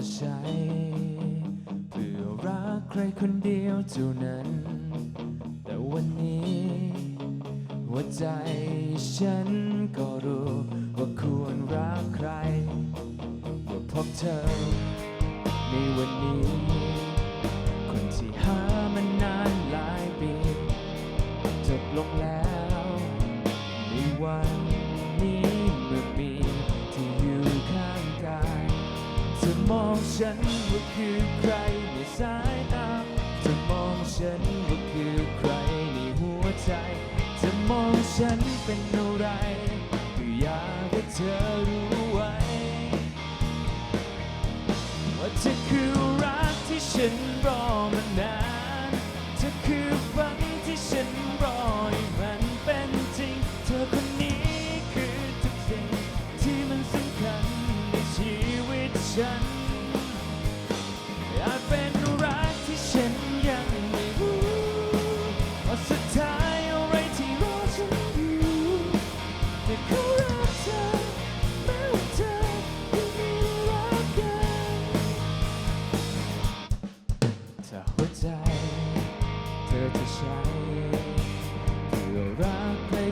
จะใช้ เพื่อรักใครคนเดียวเท่านั้น แต่วันนี้ หัวใจฉันก็รู้ว่าควรรักใครเมื่อพบเธอในวันนี้ คือใครในสายตาจะมองฉันว่าคือใครในหัวใจจะมองฉันเป็นอะไรก็อยากให้เธอรู้ไว้ ว่าเธอคือรักที่ฉันรอมานาน เธอคือฝันที่ฉันรอให้มัน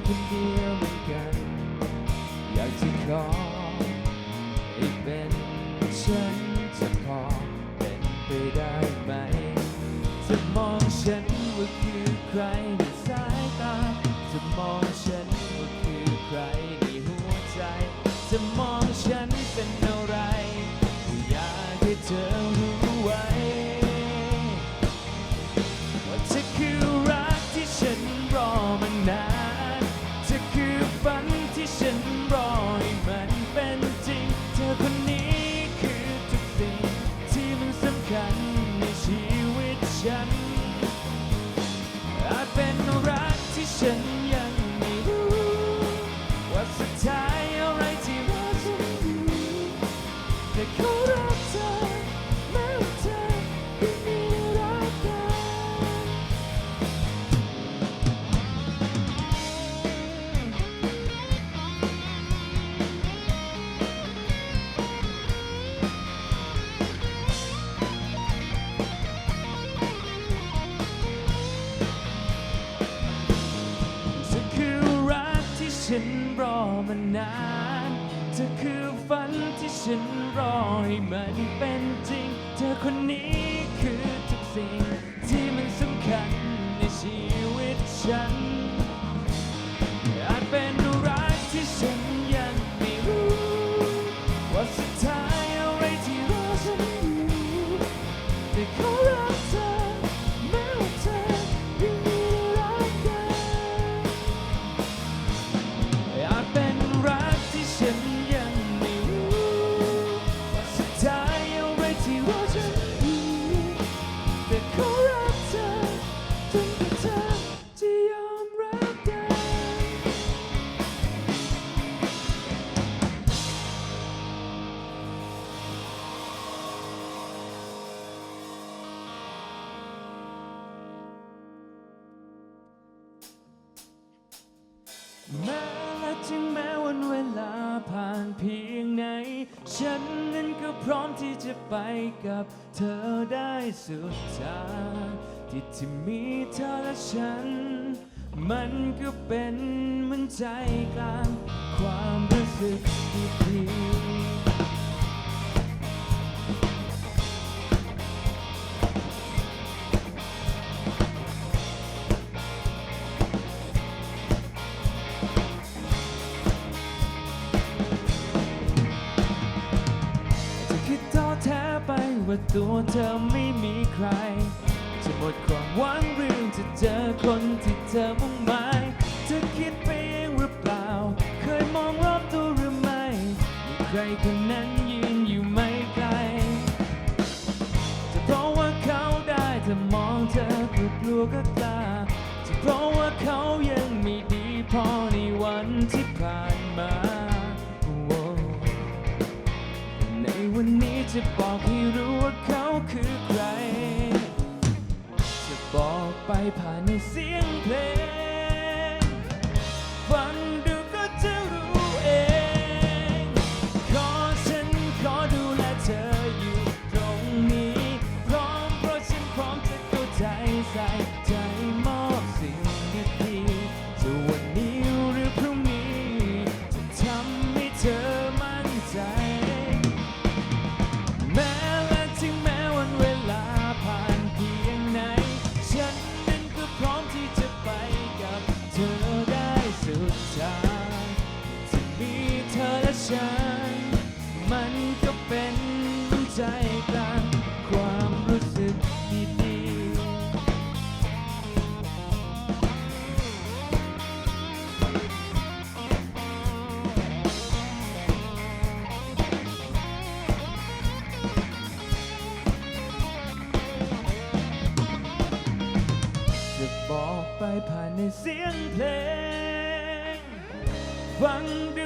คนเดียวเหมือนกัน อยากจะขอให้เป็นฉันจะขอเป็นไปได้ไหม จะมองฉันว่าคือใครในสายตา จะมองฉันว่าคือใครในหัวใจ จะมอง มานานเธอคือฝันที่ฉันรอให้มันเป็นจริง เธอคนนี้คือทุกสิ่งที่มันสำคัญในชีวิตฉัน แม้และถึงแม้วันเวลาผ่านเพียงไหน ฉันนั้นก็พร้อมที่จะไปกับเธอได้สุดทางที่ที่มีเธอและฉัน มันก็เป็นเหมือนใจกลาง ความรู้สึกดีๆ ว่าตัวเธอไม่มีใคร จะหมดความหวังเรื่องจะเจอคนที่เธอมุ่งหมายเธอคิดไปเองหรือเปล่า เคยมองรอบตัวหรือไม่มีใครคนนั้นยืนอยู่ไม่ไกลจะเพราะว่าเขาได้เธอมองเธอกลัวกลัวก็กล้าจะเพราะว่าเขายังไม่ดีพอในวันที่ผ่านมาในวันนี้จะบอกให้รู้ ว่าเขาคือ มันก็เป็นใจกลางความรู้สึกดีๆจะบอกไปผ่านในเสียงเพลงฟังดู